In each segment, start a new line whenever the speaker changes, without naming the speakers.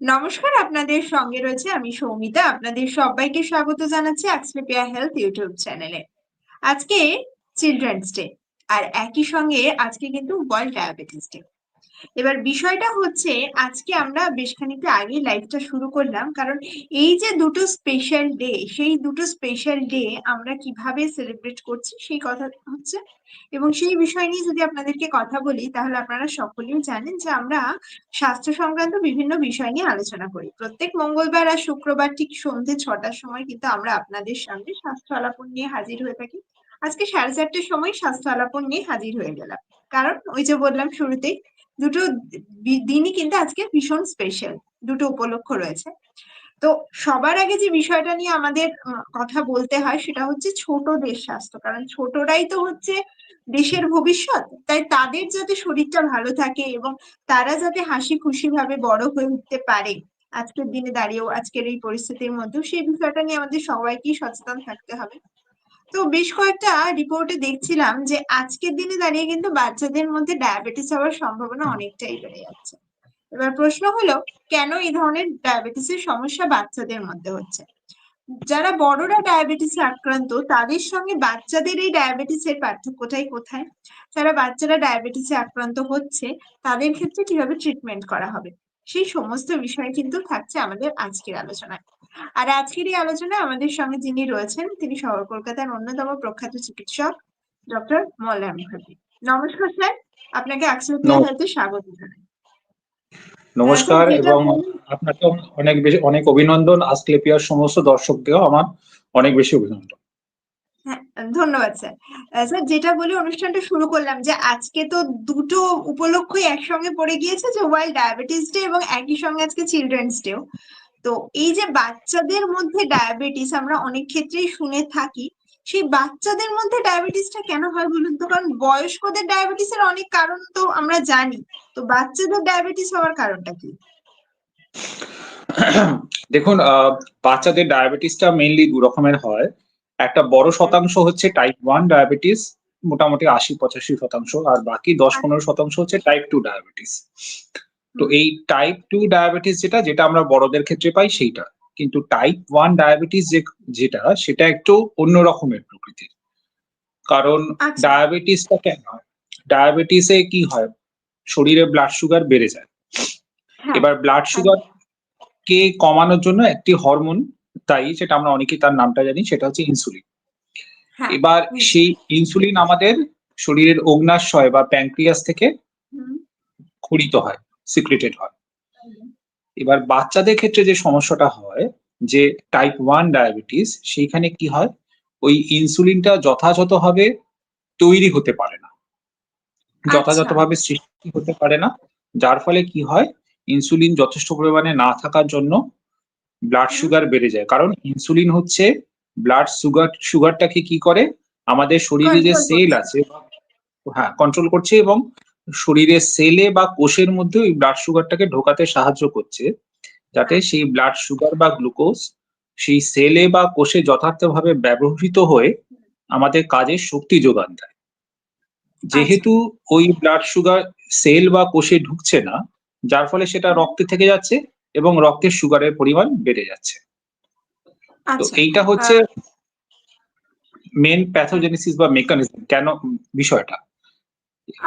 নমস্কার, আপনাদের সঙ্গে রয়েছে আমি সৌমিতা। আপনাদের সবাইকে স্বাগত জানাচ্ছি অ্যাক্সলেপিয়া হেলথ ইউটিউব চ্যানেলে। আজকে চিলড্রেন্স ডে আর একই সঙ্গে আজকে কিন্তু ওয়ার্ল্ড ডায়াবেটিস ডে এবার বিষয়টা হচ্ছে, আজকে আমরা বেশ খানিকটা আগে লাইভটা শুরু করলাম। কারণ এই যে দুটো স্পেশাল ডে সেই দুটো স্পেশাল ডে আমরা কীভাবে সেলিব্রেট করছি, সেই কথা হচ্ছে এবং সেই বিষয় নিয়ে যদি আপনাদেরকে কথা বলি, তাহলে আপনারা সকলেই জানেন যে আমরা স্বাস্থ্য সংক্রান্ত বিভিন্ন বিষয় নিয়ে আলোচনা করি। প্রত্যেক মঙ্গলবার আর শুক্রবার ঠিক সন্ধ্যে ছটার সময় কিন্তু আমরা আপনাদের সামনে স্বাস্থ্য আলাপন নিয়ে হাজির হয়ে থাকি। আজকে সাড়ে চারটের সময় স্বাস্থ্য আলাপন নিয়ে হাজির হয়ে গেলাম। কারণ ওই যে বললাম শুরুতেই দুটো দিনই কিন্তু আজকে ভীষণ স্পেশাল দুটো উপলক্ষ রয়েছে। তো সবার আগে যে বিষয়টা নিয়ে আমাদের কথা বলতে হয় সেটা হচ্ছে ছোটদের স্বাস্থ্য, কারণ ছোটরাই তো হচ্ছে দেশের ভবিষ্যৎ। তাই তাদের যাতে শরীরটা ভালো থাকে এবং তারা যাতে হাসি খুশি ভাবে বড় হয়ে উঠতে পারে, আজকের দিনে দাঁড়িয়েও, আজকের এই পরিস্থিতির মধ্যেও, সেই বিষয়টা নিয়ে আমাদের সবাইকেই সচেতন থাকতে হবে। তো বেশ কয়েকটা রিপোর্টে দেখছিলাম যে আজকের দিনে দাঁড়িয়ে কিন্তু বাচ্চাদের মধ্যে ডায়াবেটিস হওয়ার সম্ভাবনা অনেকটাই বেড়ে যাচ্ছে। এবার প্রশ্ন হলো কেন এই ধরনের ডায়াবেটিসের সমস্যা বাচ্চাদের মধ্যে হচ্ছে? যারা বড়রা ডায়াবেটিসে আক্রান্ত তাদের সঙ্গে বাচ্চাদের এই ডায়াবেটিসের পার্থক্যটাই কোথায়? যারা বাচ্চারা ডায়াবেটিসে আক্রান্ত হচ্ছে তাদের ক্ষেত্রে কীভাবে ট্রিটমেন্ট করা হবে? সেই সমস্ত বিষয় কিন্তু থাকছে আমাদের আজকের আলোচনায়। আর আজকের এই আলোচনায় আমাদের সঙ্গে যিনি রয়েছেন তিনি শহর কলকাতার অন্যতম প্রখ্যাত চিকিৎসক ডক্টর মল্লার মুখার্জি। নমস্কার স্যার আপনাকে হেলথে স্বাগত জানাই।
নমস্কার এবং আপনাকে অনেক বেশি অনেক অভিনন্দন আস্ক্লেপিয়ার সমস্ত দর্শকদেরও আমার অনেক বেশি অভিনন্দন।
ধন্যবাদ, স্যার। স্যার, যেটা বলে, অনুষ্ঠানটা শুরু করলাম যে আজকে তো দুটো উপলক্ষই একসঙ্গে পড়ে গিয়েছে, যে ওয়ার্ল্ড ডায়াবেটিস ডে এবং একই সঙ্গে আজকে চিলড্রেন্স ডেও তো এই যে বাচ্চাদের মধ্যে ডায়াবেটিস আমরা অনেক ক্ষেত্রেই শুনে থাকি, সেই বাচ্চাদের মধ্যে ডায়াবেটিসটা কেন হয় বলুন তো? কারণ বয়স্কদের ডায়াবেটিসের অনেক কারণ তো আমরা জানি। তো বাচ্চাদের ডায়াবেটিস হওয়ার কারণটা কি?
দেখুন বাচ্চাদের ডায়াবেটিসটা মেইনলি দু রকমের হয়। একটা বড় শতাংশ হচ্ছে টাইপ ওয়ান ডায়াবেটিস মোটামুটি আশি পঁচাশি শতাংশ আর বাকি দশ
আচ্ছা।
পনেরো শতাংশ হচ্ছে টাইপ টু ডায়াবেটিস তো এই টাইপ টু ডায়াবেটিস যেটা যেটা আমরা বড়দের ক্ষেত্রে পাই সেইটা। কিন্তু টাইপ ওয়ান ডায়াবেটিস যে যেটা সেটা একটু অন্য রকমের প্রকৃতির। কারণ
আচ্ছা।
ডায়াবেটিসটা কেন হয়? ডায়াবেটিসে কি হয়? শরীরে ব্লাড সুগার বেড়ে যায়।
হ্যাঁ।
এবার ব্লাড সুগার কে কমানোর জন্য একটি হরমোন তাই যেটা আমরা অনেকেই তার নামটা জানি সেটা হচ্ছে ইনসুলিন
হ্যাঁ।
এবার সেই ইনসুলিন আমাদের শরীরের অগ্নাশয় বা প্যাঙ্ক্রিয়াস থেকে ক্ষরিত হয় সিক্রেটেড হয়। এবার বাচ্চাদের ক্ষেত্রে যে সমস্যাটা হয় যে টাইপ ওয়ান ডায়াবেটিস সেইখানে কি হয়? ওই ইনসুলিনটা যথাযথভাবে তৈরি হতে পারে না।
আচ্ছা।
যথাযথভাবে সৃষ্টি হতে পারে না। যার ফলে কি হয়? ইনসুলিন যথেষ্ট পরিমাণে না থাকার জন্য ব্লাড সুগার বেড়ে যায়। কারণ ইনসুলিন হচ্ছে ব্লাড সুগার সুগারটাকে কি করে? আমাদের শরীরে যে সেল আছে হ্যাঁ কন্ট্রোল করছে এবং শরীরের সেলে বা কোষের মধ্যে ওই ব্লাড সুগারটাকে ঢোকাতে সাহায্য করছে। যাতে সেই ব্লাড সুগার বা গ্লুকোজ সেই সেলে বা কোষে যথার্থভাবে ব্যবহৃত হয়ে আমাদের কাজের শক্তি যোগান দেয়। যেহেতু ওই ব্লাড সুগার সেল বা কোষে ঢুকছে না যার ফলে সেটা রক্তে থেকে যাচ্ছে এবং রক্তের সুগারের পরিমাণ বেড়ে যাচ্ছে। তো
আচ্ছা
এইটা হচ্ছে মেন প্যাথোজেনেসিস বা মেকানিজম কেন বিষয়টা।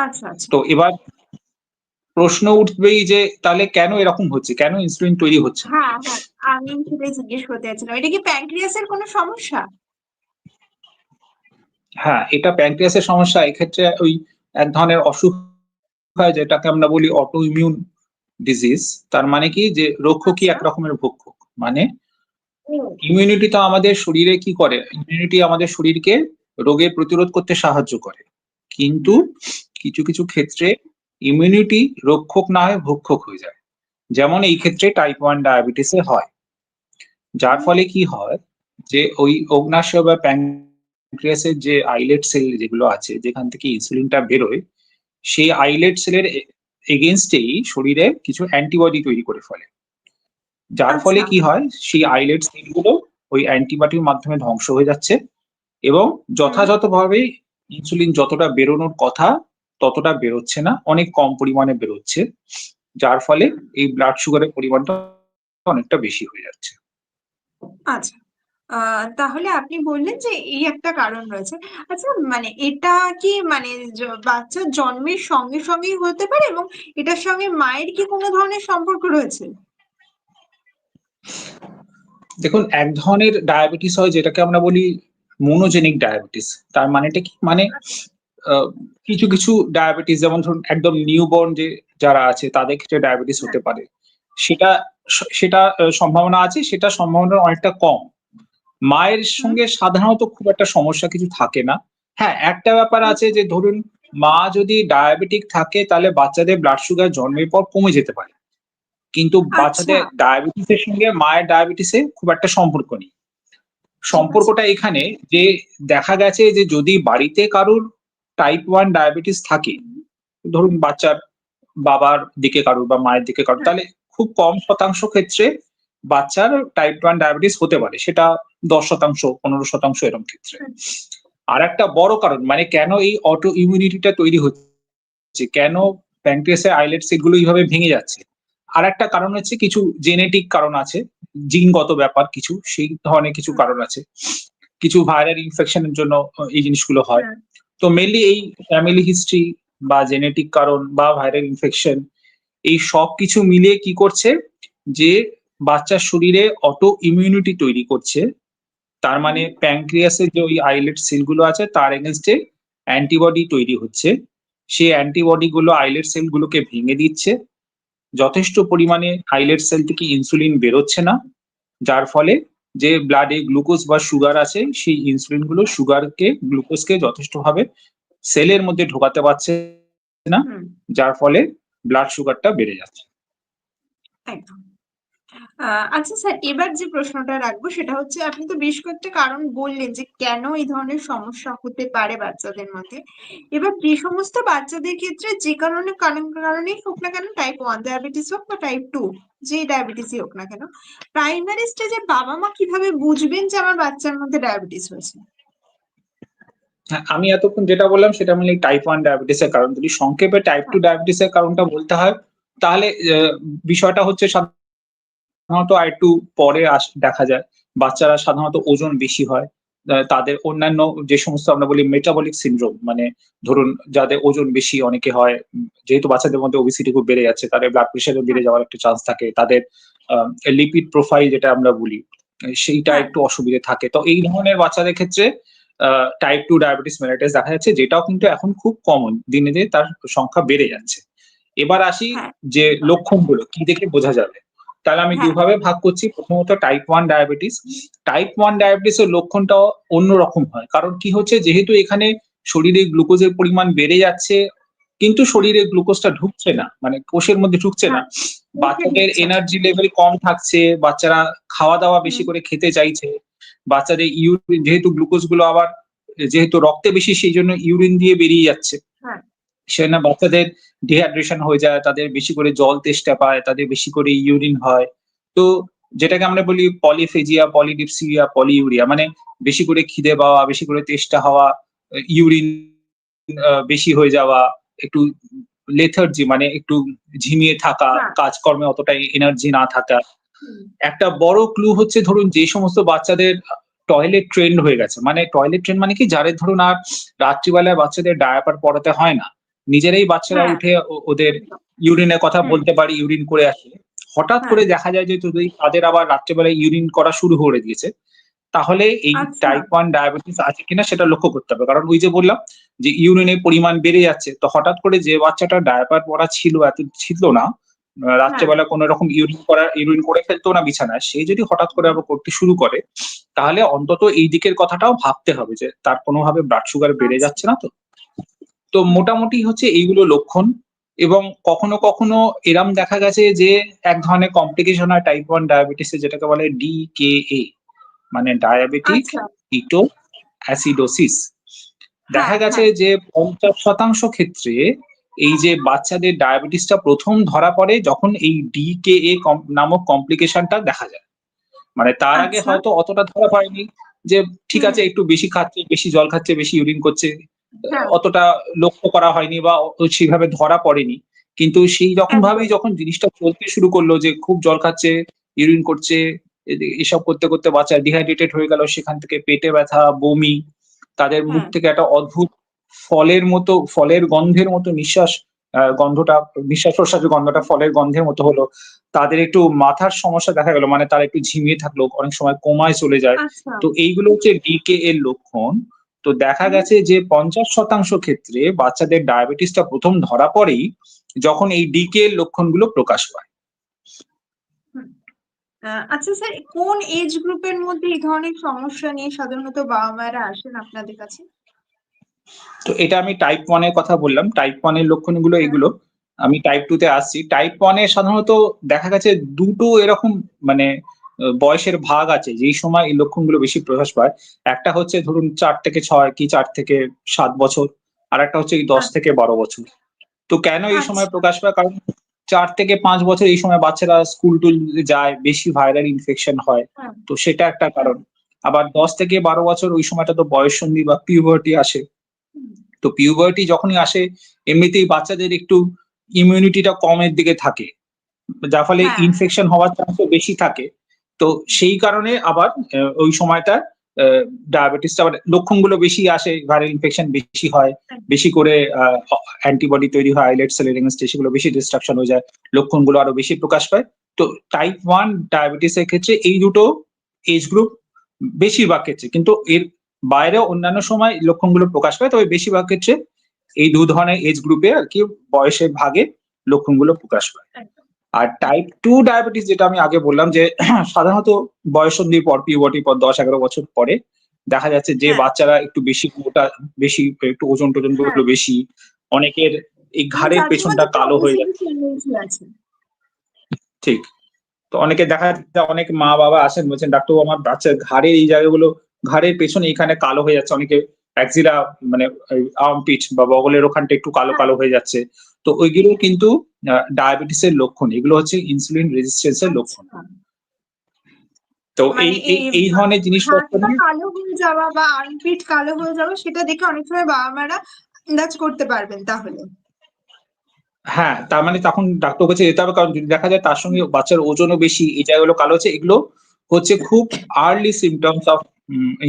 আচ্ছা আচ্ছা।
তো এবার প্রশ্ন উঠবেই যে তাহলে কেন এরকম হচ্ছে? কেন ইনসুলিন তৈরি হচ্ছে?
হ্যাঁ হ্যাঁ আমি সেটাই জিজ্ঞেস করতে চাচ্ছিলাম এটা কি প্যানক্রিয়াসের কোনো সমস্যা?
হ্যাঁ এটা প্যানক্রিয়াসের সমস্যা। এক্ষেত্রে ওই এক ধরনের অসুখ হয় যেটাকে আমরা বলি অটো ইমিউন ডিজিজ তার মানে কি? যে রক্ষকই এক রকমের ভক্ষক। মানে ইমিউনিটি তো আমাদের শরীরে কি করে? ইমিউনিটি আমাদের শরীরকে রোগে প্রতিরোধ করতে সাহায্য করে। কিন্তু কিছু কিছু ক্ষেত্রে ইমিউনিটি রক্ষক না হয়ে ভক্ষক হয়ে যায়। যেমন এই ক্ষেত্রে টাইপ ওয়ান ডায়াবেটিসে হয়। যার ফলে কি হয়? যে ওই অগ্নাশয় বা প্যানক্রিয়াসের যে আইলেট সেল যেগুলো আছে যেখান থেকে ইনসুলিনটা বেরোয় সেই আইলেট সেলের এগেনস্টেই শরীরে কিছু অ্যান্টিবডি তৈরি করে ফেলে। যার ফলে
আচ্ছা।
কি হয়? সেই আইলেট সেলগুলো ওই অ্যান্টিবডির মাধ্যমে ধ্বংস হয়ে যাচ্ছে এবং যথাযথভাবে ইনসুলিন যতটা বেরোনোর কথা ততটা বেরোচ্ছে না অনেক কম পরিমাণে বেরোচ্ছে যার ফলে এই ব্লাড সুগারের পরিমাণটা
অনেকটা বেশি হয়ে যাচ্ছে। আচ্ছা। তাহলে আপনি বললেন যে এই একটা কারণ রয়েছে। আচ্ছা মানে এটা কি মানে বাচ্চার জন্মের সঙ্গে সঙ্গেই হতে পারে এবং এটার সঙ্গে মায়ের কি কোনো ধরনের সম্পর্ক রয়েছে?
দেখুন, এক ধরনের ডায়াবেটিস হয় যেটাকে আমরা বলি মোনোজেনিক ডায়াবেটিস তার মানেটা কি? মানে কিছু কিছু ডায়াবেটিস যেমন ধরুন একদম নিউবর্ন যে যারা আছে, তাদের ক্ষেত্রে ডায়াবেটিস হতে পারে। সেটা সেটা সম্ভাবনা আছে, সেটা সম্ভাবনা অনেকটা কম। মায়ের সঙ্গে সাধারণত খুব একটা সমস্যা কিছু থাকে না। হ্যাঁ একটা ব্যাপার আছে যে ধরুন মা যদি ডায়াবেটিক থাকে তাহলে বাচ্চাদের ব্লাড সুগার জন্মের পর কমে যেতে পারে। কিন্তু বাচ্চাদের ডায়াবেটিসের সঙ্গে মায়ের ডায়াবেটিসে খুব একটা সম্পর্ক নেই। সম্পর্কটা এখানে যে দেখা গেছে যে যদি বাড়িতে কারুর টাইপ ওয়ান ডায়াবেটিস থাকে ধরুন বাচ্চার বাবার দিকে কারুর বা মায়ের দিকে কারুর তাহলে খুব কম শতাংশ ক্ষেত্রে বাচ্চার টাইপ ওয়ান ডায়াবেটিস হতে পারে সেটা দশ শতাংশ পনেরো শতাংশ এরকম ক্ষেত্রে। আর একটা বড় কারণ মানে কেন এই অটো ইমিউনিটিটা তৈরি হচ্ছে? কেন প্যানক্রিয়াসের আইলেট সেলগুলো এইভাবে ভেঙে যাচ্ছে? আর একটা কারণ হচ্ছে কিছু জেনেটিক কারণ আছে জিনগত ব্যাপার কিছু সেই ধরনের কিছু কারণ আছে। কিছু ভাইরাল ইনফেকশনের জন্য এই জিনিসগুলো হয়।
হ্যাঁ।
তো মেনলি এই ফ্যামিলি হিস্ট্রি বা জেনেটিক কারণ বা ভাইরাল ইনফেকশন এই সব কিছু মিলিয়ে কি করছে? যে বাচ্চার শরীরে অটো ইমিউনিটি তৈরি করছে। তার মানে প্যানক্রিয়াসের যে ওই আইলেট সেলগুলো আছে তার এগেনস্টে অ্যান্টিবডি তৈরি হচ্ছে। সেই অ্যান্টিবডি গুলো আইলেট সেলগুলোকে ভেঙে দিচ্ছে। যথেষ্ট পরিমাণে আইলেট সেল থেকে ইনসুলিন বেরোচ্ছে না। যার ফলে যে ব্লাডে গ্লুকোজ বা সুগার আছে সেই ইনসুলিনগুলো সুগারকে গ্লুকোজকে যথেষ্টভাবে সেলের মধ্যে ঢোকাতে পারছে না। যার ফলে ব্লাড সুগারটা বেড়ে যাচ্ছে।
একদম। আচ্ছা স্যার এবার যে প্রশ্নটা রাখব সেটা হচ্ছে আপনি তো বেশ কয়েকটা কারণ বললেন যে কেন এই ধরনের সমস্যা হতে পারে বাচ্চাদের মধ্যে। এবার যে সমস্ত বাচ্চাদের ক্ষেত্রে যে কারণে কারণ কারণেই হোক না কেন টাইপ ওয়ান ডায়াবেটিস হোক বা টাইপ টু যে ডায়াবেটিসই হোক না কেন প্রাইমারি স্টেজে বাবা মা কীভাবে বুঝবেন যে আমার বাচ্চার মধ্যে ডায়াবেটিস হয়েছে?
হ্যাঁ, আমি এতক্ষণ যেটা বললাম সেটা মানে টাইপ ওয়ান ডায়াবেটিসের কারণ। যদি সংক্ষেপে টাইপ টু ডায়াবেটিসের কারণটা বলতে হয় তাহলে বিষয়টা হচ্ছে সাধারণত আর একটু পরে আস- দেখা যায়। বাচ্চারা সাধারণত ওজন বেশি হয়। তাদের অন্যান্য যে সমস্ত আমরা বলি মেটাবলিক সিনড্রোম মানে ধরুন যাদের ওজন বেশি অনেকে হয় যেহেতু বাচ্চাদের মধ্যে ওবিসিটি খুব বেড়ে যাচ্ছে তাদের ব্লাড প্রেশারও বেড়ে যাওয়ার একটা চান্স থাকে। তাদের লিপিড প্রোফাইল যেটা আমরা বলি সেইটা
হ্যাঁ।
একটু অসুবিধে থাকে। তো এই ধরনের বাচ্চাদের ক্ষেত্রে টাইপ টু ডায়াবেটিস মেলাইটাস দেখা যাচ্ছে যেটাও কিন্তু এখন খুব কমন দিনে দিনে তার সংখ্যা বেড়ে যাচ্ছে। এবার আসি
হ্যাঁ।
যে লক্ষণগুলো কি দেখে বোঝা যাবে? তাহলে আমি
হ্যাঁ।
দুভাবে ভাগ করছি। প্রথমত type one diabetes type one ডায়াবেটিসের লক্ষণটাও অন্যরকম হয়। কারণ কি হচ্ছে? যেহেতু এখানে শরীরে গ্লুকোজের পরিমাণ বেড়ে যাচ্ছে কিন্তু শরীরে গ্লুকোজটা ঢুকছে না। মানে কোষের মধ্যে ঢুকছে না। বাচ্চাদের এনার্জি লেভেল কম থাকছে বাচ্চারা খাওয়া দাওয়া বেশি করে খেতে চাইছে বাচ্চাদের ইউরিন যেহেতু গ্লুকোজগুলো আবার যেহেতু রক্তে বেশি সেই জন্য ইউরিন দিয়ে বেরিয়ে যাচ্ছে।
হ্যাঁ।
সে না বাচ্চাদের ডিহাইড্রেশন হয়ে যায় তাদের বেশি করে জল তেষ্টা পায় তাদের বেশি করে ইউরিন হয়। তো যেটাকে আমরা বলি পলিফেজিয়া পলিডিপসিয়া পলিইউরিয়া মানে বেশি করে খিদে পাওয়া বেশি করে তেষ্টা হওয়া ইউরিন বেশি হয়ে যাওয়া একটু লেথার্জি মানে একটু ঝিমিয়ে থাকা
হ্যাঁ।
কাজকর্মে অতটা এনার্জি না থাকা। একটা বড় ক্লু হচ্ছে ধরুন যে সমস্ত বাচ্চাদের টয়লেট ট্রেন্ড হয়ে গেছে। মানে টয়লেট ট্রেন্ড মানে কি? যাদের ধরুন আর রাত্রিবেলায় বাচ্চাদের ডায়াপার পড়াতে হয় না। নিজেরাই বাচ্চারা
হ্যাঁ।
উঠে ওদের। ইউরিনের কথা বলতে পারি ইউরিন করে আসে হঠাৎ
হ্যাঁ।
করে দেখা যায় যে যদি তাদের আবার রাত্রেবেলায় ইউরিন করা শুরু করে দিয়েছে তাহলে এই। টাইপ ওয়ান ডায়াবেটিস আছে কিনা সেটা লক্ষ্য করতে হবে কারণ ওই যে বললাম যে ইউরিনের পরিমাণ বেড়ে যাচ্ছে তো হঠাৎ করে যে বাচ্চাটা ডায়াপার পরা ছিল এত ছিল না রাত্রেবেলা কোনো রকম ইউরিন করা ইউরিন করে ফেলতো না বিছানায় সে যদি হঠাৎ করে আবার করতে শুরু করে তাহলে অন্তত এই দিকের কথাটাও ভাবতে হবে যে তার কোনোভাবে ব্লাড সুগার বেড়ে
আচ্ছা।
যাচ্ছে না তো তো মোটামুটি হচ্ছে এইগুলো লক্ষণ এবং কখনো কখনো এরম দেখা গেছে যে এক ধরনের কমপ্লিকেশন হয় টাইপ ওয়ান ডায়াবেটিসে যেটাকে বলে ডি কে এ মানে ডায়াবেটিক ইটো অ্যাসিডোসিস দেখা
হ্যাঁ,
গেছে যে পঞ্চাশ শতাংশ ক্ষেত্রে এই যে বাচ্চাদের ডায়াবেটিসটা প্রথম ধরা পড়ে যখন এই ডিকেএ নামক কমপ্লিকেশনটা দেখা যায় মানে তার আগে
আচ্ছা।
হয়তো অতটা ধরা পড়েনি যে ঠিক আছে একটু বেশি খাচ্ছে বেশি জল খাচ্ছে বেশি ইউরিন করছে
হ্যাঁ।
অতটা লক্ষ্য করা হয়নি বা সেভাবে ধরা পড়েনি। কিন্তু সেই রকম ভাবেই যখন জিনিসটা চলতে শুরু করল যে খুব জল খাচ্ছে ইউরিন করছে এসব করতে করতে বাচ্চা ডিহাইড্রেটেড হয়ে গেল সেখান থেকে পেটে ব্যথা বমি তাদের মুখ
হ্যাঁ।
থেকে একটা অদ্ভুত ফলের মতো ফলের গন্ধের মতো নিঃশ্বাস গন্ধটা নিঃশ্বাস প্রশ্বাসের গন্ধটা ফলের গন্ধের মতো হলো। তাদের একটু মাথার সমস্যা দেখা গেল মানে তারা একটু ঝিমিয়ে থাকল অনেক সময় কোমায় চলে যায়।
আচ্ছা।
তো এইগুলো হচ্ছে ডিকে এর লক্ষণ। তো দেখা গেছে যে পঞ্চাশ শতাংশ ক্ষেত্রে বাচ্চাদের ডায়াবেটিসটা প্রথম ধরা পড়েই যখন এই ডিকে লক্ষণগুলো প্রকাশ পায়।
আচ্ছা স্যার কোন এজ গ্রুপের মধ্যে এই ধরনের সমস্যা নিয়ে সাধারণত বাবা মায়েরা আসেন আপনাদের কাছে?
তো এটা আমি টাইপ ওয়ানের কথা বললাম। টাইপ ওয়ানের লক্ষণগুলো। এগুলো। আমি টাইপ টু তে আসছি। টাইপ ওয়ান এ সাধারণত দেখা গেছে দুটো এরকম মানে বয়সের ভাগ আছে যেই সময় এই লক্ষণগুলো বেশি প্রকাশ পায় একটা হচ্ছে ধরুন চার থেকে ছয় কি চার থেকে সাত বছর আর একটা হচ্ছে এই দশ
আচ্ছা।
থেকে বারো বছর তো কেন এই সময়
আচ্ছা।
প্রকাশ পায় কারণ চার থেকে পাঁচ বছর এই সময় বাচ্চারা স্কুল টুল যায় বেশি ভাইরাল ইনফেকশন হয়
হ্যাঁ।
তো সেটা একটা কারণ আবার দশ থেকে বারো বছর ওই সময়টা তো বয়স সন্ধি বা পিউবার্টি আসে তো পিউবার্টি যখনই আসে এমনিতেই বাচ্চাদের একটু ইমিউনিটিটা কমের দিকে থাকে যার ফলে
হ্যাঁ।
ইনফেকশন হওয়ার চান্সও বেশি থাকে তো সেই কারণে আবার ওই সময়টা ডায়াবেটিসটা আবার লক্ষণগুলো বেশি আসে ভাইরাল ইনফেকশন বেশি হয়, বেশি করে অ্যান্টিবডি তৈরি হয় আইলেট এগেনস্টে সেগুলো বেশি ডিস্ট্রাকশন হয়ে যায়, লক্ষণগুলো আরও বেশি প্রকাশ পায় তো টাইপ ওয়ান ডায়াবেটিস এর ক্ষেত্রে এই দুটো এজ গ্রুপ বেশিরভাগ ক্ষেত্রে, কিন্তু এর বাইরে অন্যান্য সময় লক্ষণগুলো প্রকাশ পায়, তবে বেশিরভাগ ক্ষেত্রে এই দু ধরনের এজ গ্রুপে আর কি বয়সের ভাগে লক্ষণগুলো প্রকাশ পায়। আর টাইপ টু ডায়াবেটিস যেটা আমি আগে বললাম যে সাধারণত বয়সন্ধির পর পিউবর্টি পর দশ এগারো বছর পরে দেখা যাচ্ছে যে
হ্যাঁ।
বাচ্চারা একটু বেশি মোটা বেশি একটু ওজন টোজনগুলো একটু বেশি অনেকের এই ঘাড়ের পেছনটা কালো হয়ে
আছে।
ঠিক। তো অনেকে দেখা যাচ্ছে অনেক মা বাবা আসেন বলছেন ডাক্তার আমার বাচ্চার ঘাড়ের এই জায়গাগুলো ঘাড়ের পেছনে এখানে কালো হয়ে যাচ্ছে। অনেকে অ্যাক্সিলা মানে আর্ম পিঠ বা বগলের ওখানটা একটু কালো কালো হয়ে যাচ্ছে। তো ওইগুলো কিন্তু ডায়াবেটিসের লক্ষণ। এগুলো হচ্ছে ইনসুলিন রেজিস্ট্যান্সের লক্ষণ। তো
মানে
এই এই ধরনের জিনিসপত্র
কালো হয়ে যাওয়া বা আর্মপিট কালো হয়ে যাওয়া সেটা দেখে অনেক সময় বাবা মারা আন্দাজ করতে পারবেন তাহলে।
হ্যাঁ তার মানে তখন ডাক্তার কাছে যেতে হবে কারণ যদি দেখা যায় তার সঙ্গে বাচ্চার ওজনও বেশি এই জায়গাগুলো কালো হচ্ছে এগুলো হচ্ছে খুব early symptoms of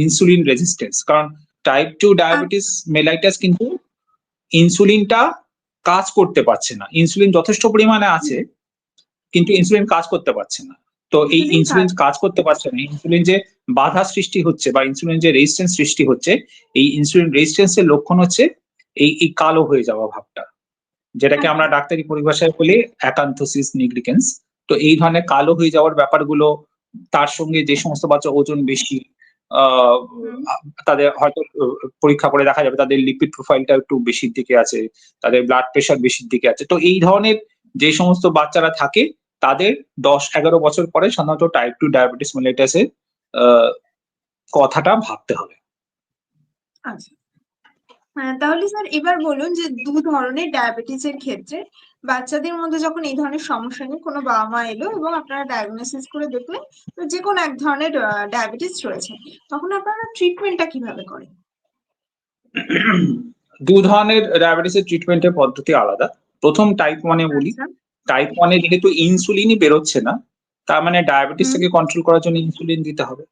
insulin resistance কারণ টাইপ টু ডায়াবেটিস মেলাইটাস কিন্তু ইনসুলিনটা কাজ করতে পারছে না। ইনসুলিন যথেষ্ট পরিমাণে আছে কিন্তু ইনসুলিন কাজ করতে পারছে না। তো এই ইনসুলিন
কাজ-
করতে পারছে না। ইনসুলিন যে বাধা সৃষ্টি হচ্ছে বা ইনসুলিন যে রেজিস্ট্যান্স সৃষ্টি হচ্ছে এই ইনসুলিন রেজিস্ট্যান্সের লক্ষণ হচ্ছে এই এই কালো হয়ে যাওয়া ভাবটা। যেটাকে আমরা ডাক্তারি পরিভাষায় বলি অ্যাকান্থোসিস নিগ্রিকেন্স তো এই ধরনের কালো হয়ে যাওয়ার ব্যাপারগুলো তার সঙ্গে যে সমস্ত বাচ্চা ওজন বেশি তাদের হয়তো পরীক্ষা করে দেখা যাবে তাদের লিপিড প্রোফাইলটা একটু বেশির দিকে আছে, তাদের ব্লাড প্রেশার বেশির দিকে আছে। তো এই ধরনের যে সমস্ত বাচ্চারা থাকে, তাদের দশ এগারো বছর পরে সাধারণত টাইপ টু ডায়াবেটিস মেলেটাসের কথাটা ভাবতে হবে।
আচ্ছা। তাহলে স্যার এবার বলুন যে দু ধরনের ডায়াবেটিস এর ক্ষেত্রে বাচ্চাদের মধ্যে যখন এই ধরনের সমস্যা নিয়ে কোনো বাবা মা এলো এবং আপনারা ডায়াগনোসিস করে দেখলেন তো যে কোনো এক ধরনের ডায়াবেটিস রয়েছে তখন আপনারা ট্রিটমেন্টটা কীভাবে করেন?
দু ধরনের ডায়াবেটিস ডায়াবেটিসের ট্রিটমেন্টের পদ্ধতি আলাদা। প্রথম টাইপ ওয়ানে বলি
আচ্ছা,
টাইপ ওয়ানে যেহেতু ইনসুলিনই বেরোচ্ছে না তার মানে ডায়াবেটিসটাকে কন্ট্রোল করার জন্য ইনসুলিন দিতে হবে।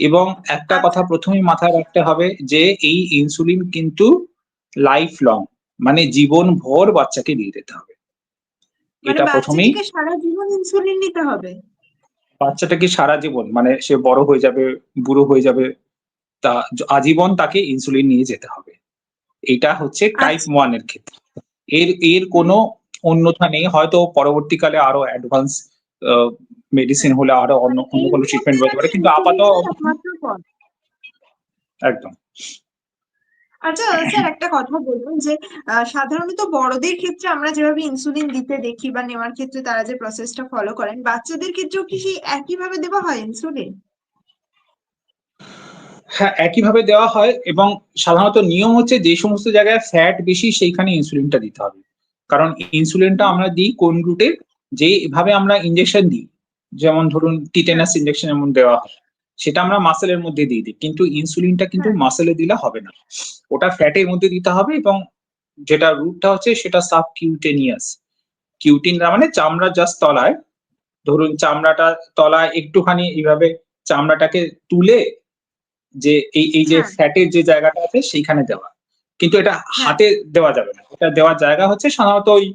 এবং একটা
আচ্ছা।
কথা প্রথমেই মাথায় রাখতে হবে যে এই ইনসুলিন কিন্তু লাইফ লং মানে জীবন ভর বাচ্চাকে দিয়ে দিতে হবে
মানে
এটা প্রথমেই
সারা জীবন ইনসুলিন নিতে হবে
বাচ্চাটাকে সারা জীবন মানে সে বড় হয়ে যাবে বুড়ো হয়ে যাবে তা আজীবন তাকে ইনসুলিন নিয়ে যেতে হবে এটা হচ্ছে টাইপ
আচ্ছা।
ওয়ানের ক্ষেত্রে এর এর কোনো অন্যথা নেই হয়তো পরবর্তীকালে আরও অ্যাডভান্স মেডিসিন হলে আরও অন্য অন্য কোনো ট্রিটমেন্ট হতে পারে কিন্তু আপাতত একদম।
আচ্ছা স্যার একটা কথা বলুন যে সাধারণত বড়দের ক্ষেত্রে আমরা যেভাবে ইনসুলিন দিতে দেখি বা নেওয়ার ক্ষেত্রে তারা যে প্রসেসটা ফলো করেন বাচ্চাদের ক্ষেত্রেও কি সেই একইভাবে দেওয়া হয় ইনসুলিন
হ্যাঁ একইভাবে দেওয়া হয় এবং সাধারণত নিয়ম হচ্ছে যে সমস্ত জায়গায় ফ্যাট বেশি সেইখানে ইনসুলিনটা দিতে হবে। কারণ ইনসুলিনটা আমরা দিই কোন রুটে যেভাবে আমরা ইনজেকশন দিই। যেমন ধরুন টিটেনাস ইনজেকশন এমন দেওয়া হয় সেটা আমরা মাসেলের মধ্যে দিয়ে দিই কিন্তু ইনসুলিনটা কিন্তু
হ্যাঁ।
মাসেলে দিলে হবে না। ওটা ফ্যাটের মধ্যে দিতে হবে এবং যেটা রুটটা হচ্ছে সেটা সাব কিউটেনিয়াস কিউটিন মানে চামড়া জাস্ট তলায় ধরুন চামড়াটা তলায় একটুখানি এইভাবে চামড়াটাকে তুলে যে এই এই যে
হ্যাঁ।
ফ্যাটের যে জায়গাটা আছে সেইখানে দেওয়া। কিন্তু এটা হাতে দেওয়া যাবে না। এটা দেওয়ার জায়গা হচ্ছে সাধারণত ওই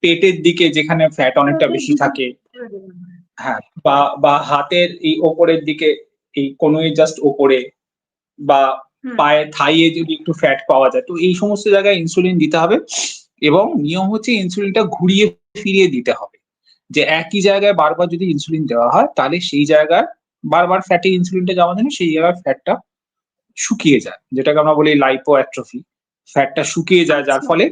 পেটের দিকে যেখানে ফ্যাট অনেকটা বেশি থাকে। হ্যাঁ বা বা হাতের এই ওপরের দিকে এই কোনোই জাস্ট ওপরে বা পায়ে থাইয়ে যদি একটু ফ্যাট পাওয়া যায় তো এই সমস্ত জায়গায় ইনসুলিন দিতে হবে এবং নিয়ম হচ্ছে ইনসুলিনটা ঘুরিয়ে ফিরিয়ে দিতে হবে। যে একই জায়গায় বারবার যদি ইনসুলিন দেওয়া হয় তাহলে সেই জায়গায় বারবার ফ্যাটে ইনসুলিনটা যাওয়া জন্য সেই জায়গায় ফ্যাটটা শুকিয়ে যায় যেটাকে আমরা বলি লাইপো অ্যাট্রফি ফ্যাটটা শুকিয়ে যায় যার
আচ্ছা।
ফলে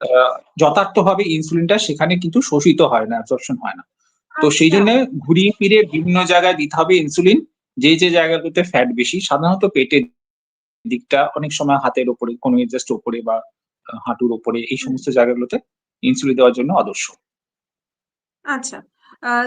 আহ, যথার্থভাবে ইনসুলিনটা সেখানে কিন্তু শোষিত হয় না অ্যাবজর্পশন হয় না। তো সেই
আচ্ছা।
জন্য ঘুরিয়ে ফিরে বিভিন্ন জায়গায় দিতে হবে ইনসুলিন যে যে জায়গাগুলোতে ফ্যাট বেশি সাধারণত পেটের দিকটা অনেক সময় হাতের উপরে কোনো জাস্ট ওপরে বা হাঁটুর ওপরে এই সমস্ত জায়গাগুলোতে ইনসুলিন দেওয়ার জন্য আদর্শ।
আচ্ছা।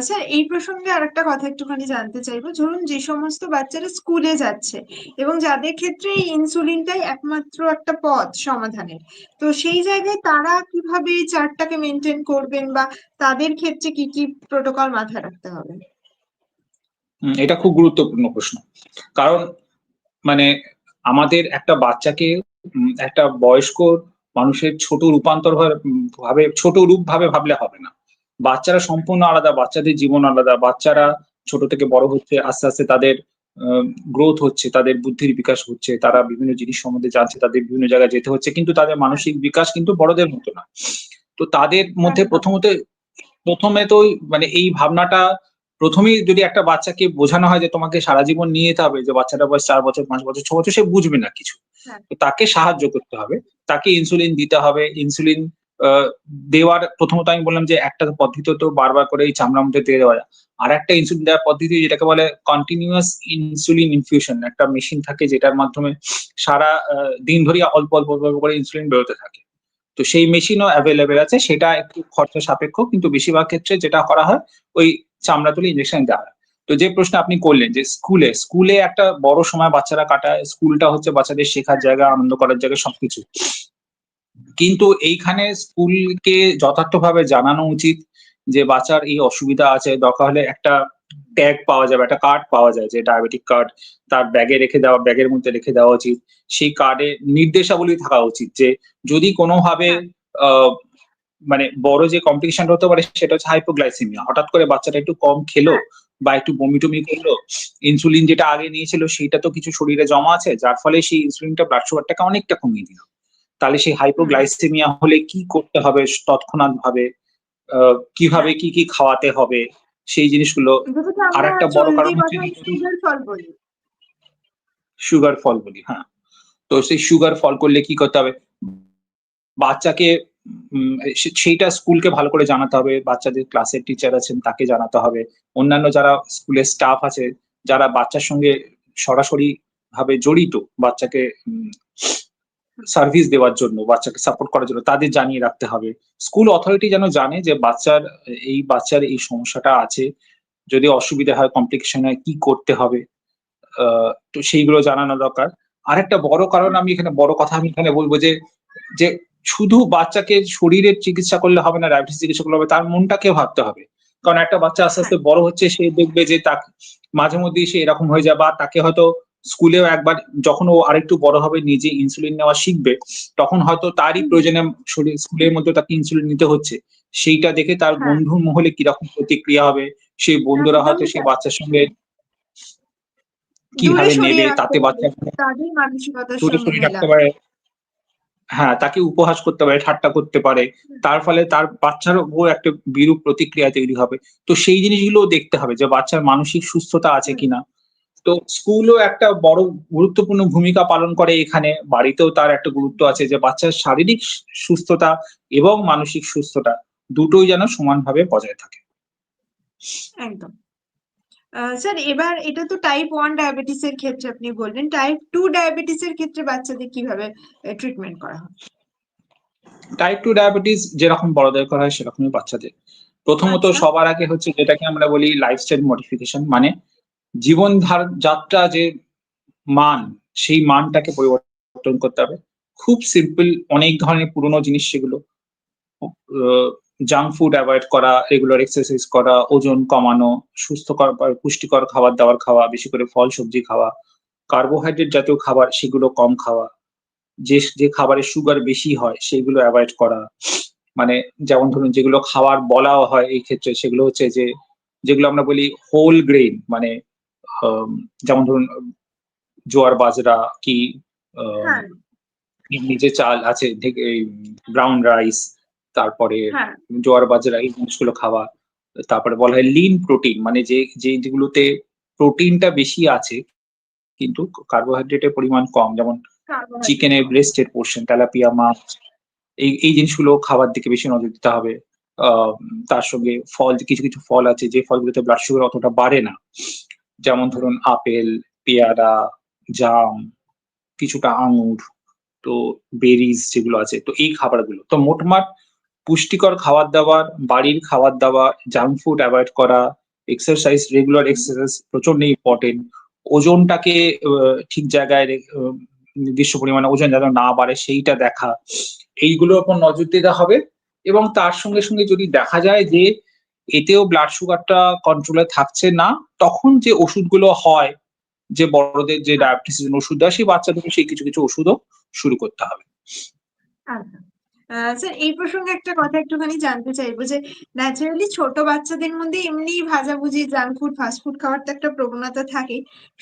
স্যার, এই প্রসঙ্গে আরেকটা কথা একটুখানি জানতে চাইব। ধরুন, যে সমস্ত বাচ্চারা স্কুলে যাচ্ছে এবং যাদের ক্ষেত্রে এই ইনসুলিনটাই একমাত্র একটা পথ সমাধানের, তো সেই জায়গায় তারা কীভাবে এই চার্টটাকে মেনটেন করবেন বা তাদের ক্ষেত্রে কি কি প্রোটোকল মাথায় রাখতে হবে?
এটা খুব গুরুত্বপূর্ণ প্রশ্ন। কারণ মানে আমাদের একটা বাচ্চাকে একটা বয়স্ক মানুষের ছোট রূপান্তর ভাবে, ছোট রূপ ভাবে ভাবলে হবে না। বাচ্চারা সম্পূর্ণ আলাদা বাচ্চাদের জীবন আলাদা বাচ্চারা ছোট থেকে বড় হচ্ছে আস্তে আস্তে তাদের গ্রোথ হচ্ছে তাদের বুদ্ধির বিকাশ হচ্ছে তারা বিভিন্ন জিনিস সম্বন্ধে জানছে তাদের বিভিন্ন জায়গায় যেতে হচ্ছে কিন্তু তাদের মানসিক বিকাশ কিন্তু বড়দের মতো না। তো তাদের মধ্যে প্রথমত প্রথমে তো মানে এই ভাবনাটা প্রথমেই যদি একটা বাচ্চাকে বোঝানো হয় যে তোমাকে সারা জীবন নিয়ে যেতে হবে যে বাচ্চাটা বয়স চার বছর পাঁচ বছর ছ বছর সে বুঝবে না কিছু।
হ্যাঁ।
তো তাকে সাহায্য করতে হবে তাকে ইনসুলিন দিতে হবে ইনসুলিন দেওয়ার প্রথমত আমি বললাম যে একটা পদ্ধতি তো বারবার করে এই চামড়ার মধ্যে দিয়ে দেওয়া যায়। আর একটা ইনসুলিন দেওয়ার পদ্ধতি যেটাকে বলে কন্টিনিউয়াস ইনসুলিন ইনফিউশন একটা মেশিন থাকে যেটার মাধ্যমে সারা দিন ধরে অল্প অল্প অল্প অল্প করে ইনসুলিন বেরোতে থাকে। তো সেই মেশিনও অ্যাভেলেবেল আছে, সেটা একটু খরচা সাপেক্ষ, কিন্তু বেশিরভাগ ক্ষেত্রে যেটা করা হয়, ওই চামড়া তুলে ইঞ্জেকশন দেওয়া হয়। তো যে প্রশ্ন আপনি করলেন যে স্কুলে স্কুলে একটা বড় সময় বাচ্চারা কাটায় স্কুলটা হচ্ছে বাচ্চাদের শেখার জায়গা, আনন্দ করার জায়গা সবকিছু। কিন্তু এইখানে স্কুলকে যথার্থভাবে জানানো উচিত যে বাচ্চার এই অসুবিধা আছে দরকার হলে একটা ট্যাগ পাওয়া যাবে একটা কার্ড পাওয়া যায় যে ডায়াবেটিক কার্ড তার ব্যাগে রেখে দেওয়া ব্যাগের মধ্যে রেখে দেওয়া উচিত। সেই কার্ডে নির্দেশাবলী থাকা উচিত যে যদি কোনোভাবে আহ, মানে বড় যে কমপ্লিকেশন হতে পারে সেটা হচ্ছে হাইপোগ্লাইসেমিয়া হঠাৎ করে বাচ্চাটা একটু কম খেলো বা একটু বমি টমি করল ইনসুলিন যেটা আগে নিয়েছিল সেটা তো কিছু শরীরে জমা আছে যার ফলে সেই ইনসুলিনটা ব্লাড সুগারটাকে অনেকটা কমিয়ে দিল। তাহলে সেই হাইপোগ্লাইসেমিয়া হলে কি করতে হবে তৎক্ষণাৎ ভাবে কীভাবে কি কি খাওয়াতে হবে? সেই জিনিসগুলো আর একটা বড় কারণ হচ্ছে
সুগার ফল বলি।
সুগার ফল বলি হ্যাঁ। তো সেই সুগার ফল করলে কি করতে হবে? বাচ্চাকে সেইটা স্কুলকে ভালো করে জানাতে হবে। বাচ্চাদের ক্লাসের টিচার আছেন তাকে জানাতে হবে। অন্যান্য যারা স্কুলের স্টাফ আছে যারা বাচ্চার সঙ্গে সরাসরি ভাবে জড়িত বাচ্চাকে সার্ভিস দেওয়ার জন্য, বাচ্চাকে সাপোর্ট করার জন্য, তাদের জানিয়ে রাখতে হবে। স্কুল অথরিটি যেন জানে যে বাচ্চার, এই বাচ্চার এই সমস্যাটা আছে, যদি অসুবিধা হয় কমপ্লিকেশন হয়, কি করতে হবে তো সেইগুলো জানানো দরকার। আরেকটা বড় কারণ আমি এখানে, বড় কথা আমি এখানে বলব যে যে শুধু বাচ্চাকে শরীরের চিকিৎসা করলে হবে না ডায়াবেটিস চিকিৎসা করলে হবে, তার মনটাকে ভাবতে হবে। কারণ একটা বাচ্চা আস্তে আস্তে বড় হচ্ছে, সে দেখবে যে তাকে মাঝে মধ্যেই সে এরকম হয়ে যায় বা তাকে হয়তো স্কুলেও একবার যখন ও আরেকটু বড় হবে নিজে ইনসুলিন নেওয়া শিখবে তখন হয়তো তারই প্রয়োজনে শরীর স্কুলের মধ্যে তাকে ইনসুলিন নিতে হচ্ছে। সেইটা দেখে তার বন্ধু মহলে কীরকম প্রতিক্রিয়া হবে সেই বন্ধুরা হয়তো সেই বাচ্চার সঙ্গে কীভাবে নেবে তাতে বাচ্চা
তাদের মানসিকতার
দূরে সরিয়ে রাখতে পারে। হ্যাঁ তাকে উপহাস করতে পারে ঠাট্টা করতে পারে। তার ফলে তার বাচ্চার উপর একটা বিরূপ প্রতিক্রিয়া তৈরি হবে। তো সেই জিনিসগুলো দেখতে হবে যে বাচ্চার মানসিক সুস্থতা আছে কিনা। তো স্কুলও একটা বড় গুরুত্বপূর্ণ ভূমিকা পালন করে এখানে। বাড়িতেও তার একটা গুরুত্ব আছে যে বাচ্চার শারীরিক সুস্থতা এবং মানসিক সুস্থতা দুটোই যেন সমানভাবে বজায় থাকে।
একদম। স্যার এবার এটা তো টাইপ ওয়ান ডায়াবেটিস এর ক্ষেত্রে আপনি বললেন। টাইপ টু ডায়াবেটিস এর ক্ষেত্রে বাচ্চাদের কীভাবে ট্রিটমেন্ট করা হয়?
টাইপ টু ডায়াবেটিস যেরকম বড়দের করা হয় সেরকমই বাচ্চাদের। প্রথমত
আচ্ছা।
সবার আগে হচ্ছে যেটাকে আমরা বলি লাইফস্টাইল মডিফিকেশন মানে জীবন যাত্রা যে মান, সেই মানটাকে পরিবর্তন করতে হবে। খুব সিম্পল অনেক ধরনের পুরনো জিনিস সেগুলো জাঙ্ক ফুড অ্যাভয়েড করা রেগুলার এক্সারসাইজ করা, ওজন কমানো সুস্থকর পুষ্টিকর খাবার দাবার খাওয়া, বেশি করে ফল সবজি খাওয়া কার্বোহাইড্রেট জাতীয় খাবার সেগুলো কম খাওয়া, যে যে খাবারে সুগার বেশি হয় সেগুলো অ্যাভয়েড করা। মানে যেমন ধরুন যেগুলো খাওয়ার বলা হয় এই ক্ষেত্রে সেগুলো হচ্ছে যে, যেগুলো আমরা বলি হোল গ্রেন মানে যেমন ধরুন জোয়ার বাজরা কি
হ্যাঁ।
যে চাল আছে ব্রাউন রাইস তারপরে
হ্যাঁ।
জোয়ার বাজরা এই জিনিসগুলো খাওয়া তারপরে বলা হয় লিন প্রোটিন মানে যে যে যেগুলোতে প্রোটিনটা বেশি আছে কিন্তু কার্বোহাইড্রেটের পরিমাণ কম যেমন চিকেনের। ব্রেস্টের পোর্শন তেলাপিয়া মাছ এই এই জিনিসগুলো খাবার দিকে বেশি নজর দিতে হবে। আহ, তার সঙ্গে ফল কিছু কিছু ফল আছে যে ফলগুলোতে ব্লাড সুগার অতটা বাড়ে না। যেমন ধরুন আপেল, পেয়ারা, জাম, কিছুটা আঙুর, তো বেরিজ যেগুলো আছে, তো এই খাবারগুলো। তো মোটমাট পুষ্টিকর খাবার দাবার, বাড়ির খাবার দাবার জাঙ্ক ফুড অ্যাভয়েড করা এক্সারসাইজ রেগুলার এক্সারসাইজ প্রচণ্ড ইম্পর্টেন্ট ওজনটাকে ঠিক জায়গায় নির্দিষ্ট পরিমাণে ওজন যেন না বাড়ে সেইটা দেখা। এইগুলোর উপর নজর দিতে হবে এবং তার সঙ্গে সঙ্গে যদি দেখা যায় যে এতেও ব্লাড সুগারটা কন্ট্রোলে থাকছে না। তখন যে ওষুধগুলো হয়, যে বড়দের যে ডায়াবেটিস ওষুধ দেয়, সেই বাচ্চাদেরকে সেই কিছু কিছু ওষুধও শুরু করতে হবে।
আচ্ছা। স্যার এই প্রসঙ্গে একটা কথা একটুখানি জানতে চাইব যে ন্যাচারালি ছোট বাচ্চাদের মধ্যে এমনি ভাজাভুজি জাঙ্ক ফুড ফাস্ট ফুড খাওয়ার তো একটা প্রবণতা থাকে।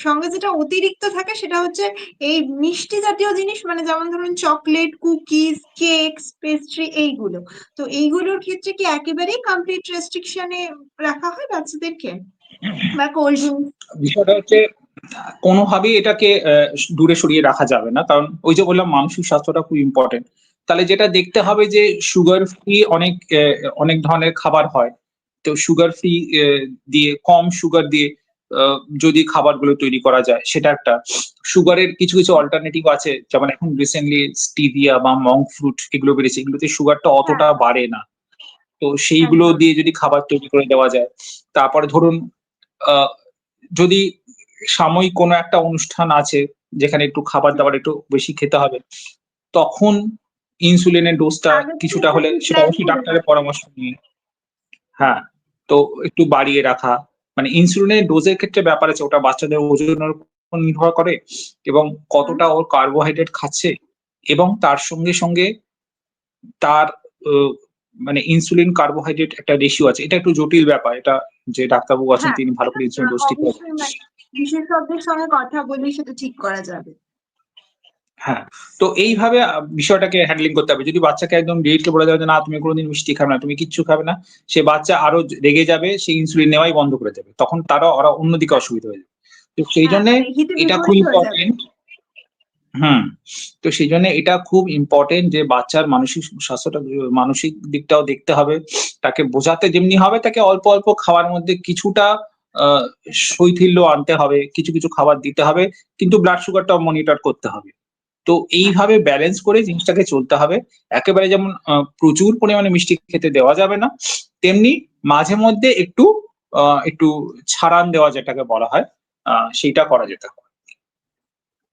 সঙ্গে যেটা অতিরিক্ত থাকে সেটা হচ্ছে এই মিষ্টি জাতীয় জিনিস মানে যেমন ধরুন চকলেট কুকিজ কেকস পেস্ট্রি এইগুলো। তো এইগুলোর ক্ষেত্রে কি একেবারেই কমপ্লিট রেস্ট্রিকশনে রাখা হয় বাচ্চাদেরকে? বা কোল্ড
বিষয়টা হচ্ছে, কোনোভাবেই এটাকে দূরে সরিয়ে রাখা যাবে না। কারণ ওই যে বললাম, মানসিক স্বাস্থ্যটা খুব ইম্পর্টেন্ট তাহলে যেটা দেখতে হবে যে সুগার ফ্রি অনেক অনেক ধরনের খাবার হয়। তো সুগার ফ্রি দিয়ে কম সুগার দিয়ে যদি খাবারগুলো তৈরি করা যায় সেটা একটা। সুগারের কিছু কিছু অল্টারনেটিভ আছে যেমন এখন রিসেন্টলি স্টিভিয়া বা মং ফ্রুট এগুলো বেড়েছে এগুলোতে সুগারটা অতটা বাড়ে না। তো সেইগুলো দিয়ে যদি খাবার তৈরি করে দেওয়া যায় তারপরে ধরুন আহ, যদি সাময়িক কোনো একটা অনুষ্ঠান আছে যেখানে একটু খাবার দাবার একটু বেশি খেতে হবে তখন ইনসুলিনের ডোজটা কিছুটা হলে সেটা অবশ্যই ডাক্তারের পরামর্শ নিয়ে। হ্যাঁ। তো একটু বাড়িয়ে রাখা। মানে ইনসুলিনের ডোজের ক্ষেত্রে ব্যাপার আছে ওটা বাচ্চাদের ওজনের উপর নির্ভর করে এবং কতটা ওর কার্বোহাইড্রেট খাচ্ছে এবং তার সঙ্গে সঙ্গে তার মানে ইনসুলিন কার্বোহাইড্রেট একটা রেশিও আছে। এটা একটু জটিল ব্যাপার। এটা যে ডাক্তারবাবু আছেন
হ্যাঁ,
তিনি ভালো করে ইনসুলিন ডোজ ঠিক করে
মানে বিশেষজ্ঞের সঙ্গে কথা বলি সেটা ঠিক করা যাবে।
হ্যাঁ তো এইভাবে বিষয়টাকে হ্যান্ডলিং করতে হবে। যদি বাচ্চাকে একদম ডিরেক্টলি বলা যাবে যে না তুমি কোনোদিন মিষ্টি খাবে না তুমি কিচ্ছু খাবে না। সে বাচ্চা আরও রেগে যাবে সে ইনসুলিন নেওয়াই বন্ধ করে দেবে। তখন তারা ওরা অন্যদিকে অসুবিধা হয়ে যাবে। তো সেই
হ্যাঁ,
জন্য
মানে
এটা খুব। ইম্পর্টেন্ট হুম তো সেই জন্য এটা খুব ইম্পর্টেন্ট যে বাচ্চার মানসিক স্বাস্থ্যটা মানসিক দিকটাও দেখতে হবে। তাকে বোঝাতে যেমনি হবে তাকে অল্প অল্প খাওয়ার মধ্যে কিছুটা আহ, শৈথিল্য আনতে হবে কিছু কিছু খাবার দিতে হবে কিন্তু ব্লাড সুগারটাও মনিটর করতে হবে। তো এইভাবে ব্যালেন্স করে জিনিসটাকে চলতে হবে। একেবারে যেমন প্রচুর পরিমাণে মিষ্টি খেতে দেওয়া যাবে না তেমনি মাঝে মধ্যে একটু একটু ছাড়ান দেওয়া যেটাকে বলা হয় সেইটা করা যেতে পারে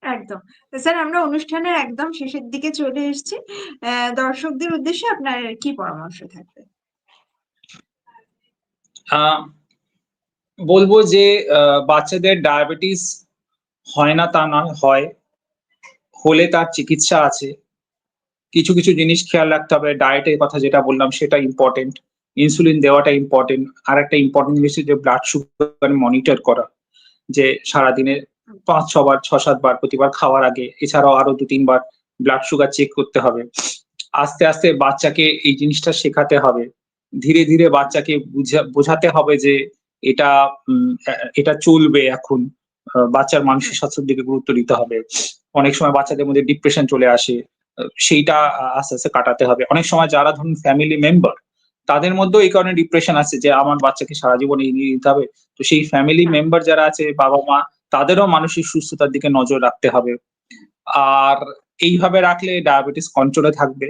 একদম। স্যার আমরা অনুষ্ঠানের একদম শেষের দিকে চলে এসেছি। আহ, দর্শকদের উদ্দেশ্যে আপনার কি পরামর্শ থাকবে?
আহ, বলব যে বাচ্চাদের ডায়াবেটিস হয় না তা নয় হয়। হলে তার চিকিৎসা আছে। কিছু কিছু জিনিস খেয়াল রাখতে হবে। ডায়েটের কথা যেটা বললাম, সেটা ইম্পর্টেন্ট ইনসুলিন দেওয়াটা ইম্পর্টেন্ট আর একটা ইম্পর্টেন্ট জিনিস যে ব্লাড সুগার মনিটর করা। যে সারাদিনে পাঁচ ছবার ছ সাতবার প্রতিবার খাওয়ার আগে, এছাড়াও আরও দু তিনবার ব্লাড সুগার চেক করতে হবে। আস্তে আস্তে বাচ্চাকে এই জিনিসটা শেখাতে হবে। ধীরে ধীরে বাচ্চাকে বুঝা- বোঝাতে হবে যে এটা এটা চলবে এখন। বাচ্চার মানসিক স্বাস্থ্যের দিকে গুরুত্ব দিতে হবে। অনেক সময় বাচ্চাদের মধ্যে ডিপ্রেশন চলে আসে সেইটা আস্তে আস্তে কাটাতে হবে। অনেক সময় যারা ধরুন ফ্যামিলি মেম্বার তাদের মধ্যেও এই কারণে ডিপ্রেশন আছে যে, আমার বাচ্চাকে সারা জীবন এগিয়ে দিতে হবে। তো সেই ফ্যামিলি মেম্বার যারা আছে, বাবা মা, তাদেরও মানসিক সুস্থতার দিকে নজর রাখতে হবে। আর এইভাবে রাখলে ডায়াবেটিস কন্ট্রোলে থাকবে।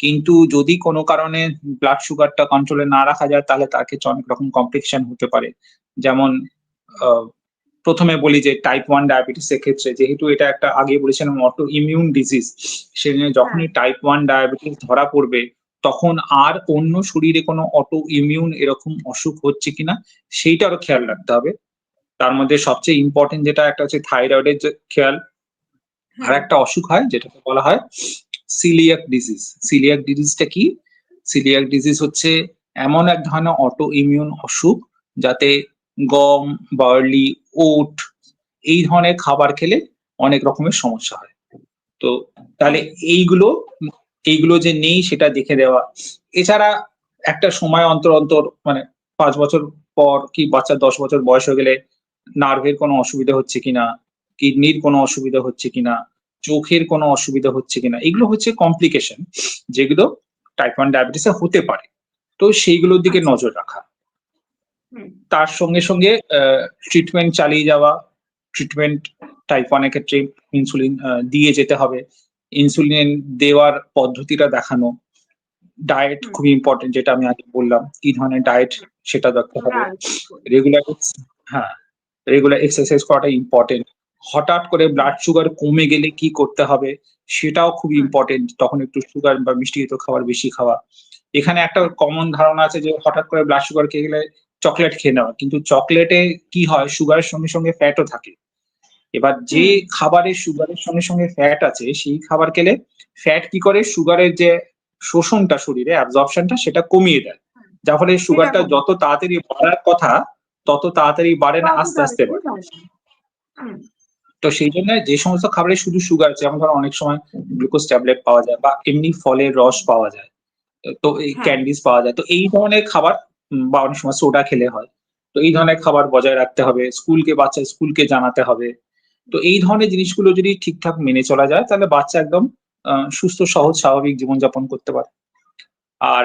কিন্তু যদি কোনো কারণে ব্লাড সুগারটা কন্ট্রোলে না রাখা যায়, তাহলে ক্ষেত্রে অনেক রকম কমপ্লিকেশন হতে পারে। যেমন প্রথমে বলি যে টাইপ ওয়ান ডায়াবেটিস এর ক্ষেত্রে যেহেতু এটা একটা আগে বলেছিলাম অটো ইমিউন ডিজিজ সেজন্য যখনই টাইপ ওয়ান ডায়াবেটিস ধরা পড়বে তখন আর অন্য শরীরে কোনো অটো ইমিউন এরকম অসুখ হচ্ছে কিনা সেইটারও খেয়াল রাখতে হবে। তার মধ্যে সবচেয়ে ইম্পর্টেন্ট যেটা একটা হচ্ছে থাইরয়েডের যে খেয়াল আর একটা অসুখ হয় যেটাকে বলা হয় সিলিয়াক ডিজিজ সিলিয়াক ডিজিজটা কি? সিলিয়াক ডিজিজ হচ্ছে এমন এক ধরনের অটো ইমিউন অসুখ যাতে গম বার্লি ওট, এই ধরনের খাবার খেলে অনেক রকমের সমস্যা হয় তো তাহলে এইগুলো এইগুলো যে নেই সেটা দেখে দেওয়া এছাড়া একটা সময় অন্তর অন্তর মানে পাঁচ বছর পর কি বাচ্চা দশ বছর বয়স হয়ে গেলে নার্ভের কোনো অসুবিধা হচ্ছে কিনা, কিডনির কোনো অসুবিধা হচ্ছে কিনা, চোখের কোনো অসুবিধা হচ্ছে কিনা, এগুলো হচ্ছে কমপ্লিকেশন যেগুলো টাইপ ওয়ান ডায়াবেটিসে হতে পারে তো সেইগুলোর দিকে। নজর রাখা। তার সঙ্গে সঙ্গে ট্রিটমেন্ট চালিয়ে যাওয়া ট্রিটমেন্ট টাইপ ওয়ানের ক্ষেত্রে ইনসুলিন দিয়ে যেতে হবে। ইনসুলিন দেওয়ার পদ্ধতিটা দেখানো। ডায়েট। খুবই ইম্পর্টেন্ট যেটা আমি আগে বললাম। কি ধরনের ডায়েট সেটা দেখতে হবে। রেগুলার হ্যাঁ রেগুলার এক্সারসাইজ করাটা ইম্পর্টেন্ট হঠাৎ করে ব্লাড সুগার কমে গেলে কি করতে হবে? সেটাও খুব ইম্পর্টেন্ট তখন একটু সুগার বা মিষ্টিযুক্ত খাবার বেশি খাওয়া। এখানে একটা কমন ধারণা আছে যে হঠাৎ করে ব্লাড সুগার খেয়ে গেলে চকলেট খেয়ে নেওয়া। কিন্তু চকলেটে কি হয়? সুগারের সঙ্গে সঙ্গে ফ্যাটও থাকে। এবার যে। খাবারে সুগারের সঙ্গে সঙ্গে ফ্যাট আছে সেই খাবার খেলে ফ্যাট কি করে? সুগারের যে শোষণটা শরীরে অ্যাবজর্পশনটা সেটা কমিয়ে দেয়। যার ফলে সুগারটা যত তাড়াতাড়ি বাড়ার কথা তত তাড়াতাড়ি বাড়ে না আস্তে আস্তে বাড়ে। তো সেই জন্য যে সমস্ত খাবারে শুধু সুগার আছে যেমন ধরো অনেক সময় গ্লুকোজ ট্যাবলেট পাওয়া যায় বা এমনি ফলের রস পাওয়া যায় তো এই ক্যান্ডিস পাওয়া যায় তো এই ধরনের খাবার বা অনেক সময় সোডা খেলে হয়। তো এই ধরনের খাবার বজায় রাখতে হবে, স্কুলকে বাচ্চা, স্কুলকে জানাতে হবে। তো এই ধরনের জিনিসগুলো যদি ঠিকঠাক মেনে চলা যায়, তাহলে বাচ্চা একদম সুস্থ, সহজ, স্বাভাবিক জীবনযাপন করতে পারে। আর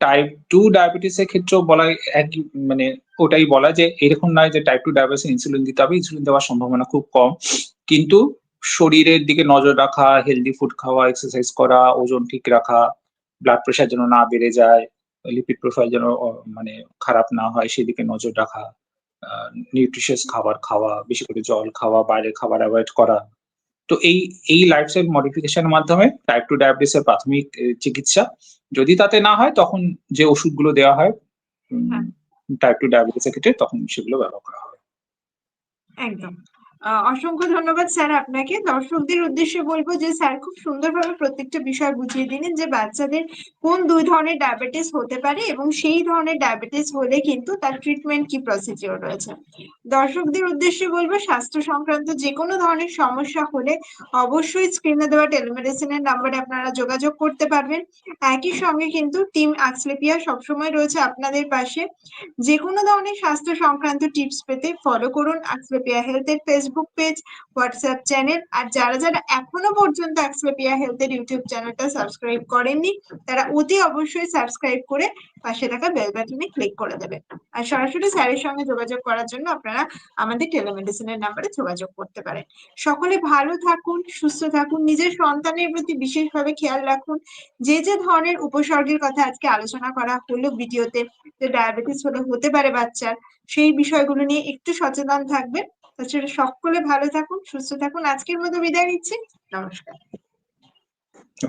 টাইপ টু ডায়াবেটিস এর ক্ষেত্রেও বলা একই মানে ওটাই বলা যে, এরকম নয় যে টাইপ টু ডায়াবেটিস ইনসুলিন দিতে হবে ইনসুলিন দেওয়ার সম্ভাবনা খুব কম। কিন্তু শরীরের দিকে নজর রাখা হেলদি ফুড খাওয়া এক্সারসাইজ করা, ওজন ঠিক রাখা ব্লাড প্রেশার যেন না বেড়ে যায় লিপিড প্রোফাইল যেন মানে খারাপ না হয় সেদিকে নজর রাখা নিউট্রিশিয়াস খাবার খাওয়া বেশি করে জল খাওয়া বাইরের খাবার অ্যাভয়েড করা। তো এই এই লাইফস্টাইল মডিফিকেশনের মাধ্যমে টাইপ টু ডায়াবেটিস এর প্রাথমিক চিকিৎসা। যদি তাতে না হয় তখন যে ওষুধগুলো দেওয়া হয়
হ্যাঁ।
টাইপ টু ডায়াবেটিস এর ক্ষেত্রে তখন সেগুলো ব্যবহার করা হবে
একদম। অসংখ্য ধন্যবাদ স্যার আপনাকে। দর্শকদের উদ্দেশ্যে বলব যে স্যার খুব সুন্দরভাবে প্রত্যেকটা বিষয় বুঝিয়ে দিলেন যে বাচ্চাদের কোন দুই ধরনের ডায়াবেটিস হতে পারে এবং সেই ধরনের ডায়াবেটিস হলে কিন্তু তার ট্রিটমেন্ট কি প্রসিজিওর রয়েছে। দর্শকদের উদ্দেশ্যে বলব, স্বাস্থ্য সংক্রান্ত যে কোনো ধরনের সমস্যা হলে অবশ্যই স্ক্রিনে দেওয়া টেলিমেডিসিনের নাম্বারে আপনারা যোগাযোগ করতে পারবেন। একই সঙ্গে কিন্তু টিম আক্সলেপিয়া সবসময় রয়েছে আপনাদের পাশে। যে কোনো ধরনের স্বাস্থ্য সংক্রান্ত টিপস পেতে ফলো করুন আক্সলেপিয়া হেলথের ফেসবুক পেজ হোয়াটসঅ্যাপ চ্যানেল আর যারা যারা এখনও পর্যন্ত আক্সলেপিয়া হেলথের ইউটিউব চ্যানেলটা সাবস্ক্রাইব করেননি, তারা অতি অবশ্যই সাবস্ক্রাইব করে পাশে থাকা বেল বাটনে ক্লিক করে দেবেন। আর সরাসরি স্যারের সঙ্গে যোগাযোগ করার জন্য আপনারা আমাদের টেলিমেডিসিনের নাম্বারে যোগাযোগ করতে পারেন। সকলে ভালো থাকুন, সুস্থ থাকুন, নিজের সন্তানের প্রতি বিশেষভাবে খেয়াল রাখুন। যে যে ধরনের উপসর্গের কথা আজকে আলোচনা করা হলো ভিডিওতে, যে ডায়াবেটিস হলে, হতে পারে বাচ্চার, সেই বিষয়গুলো নিয়ে একটু সচেতন থাকবেন। তাছাড়া সকলে ভালো থাকুন সুস্থ থাকুন। আজকের মতো বিদায় নিচ্ছি। নমস্কার।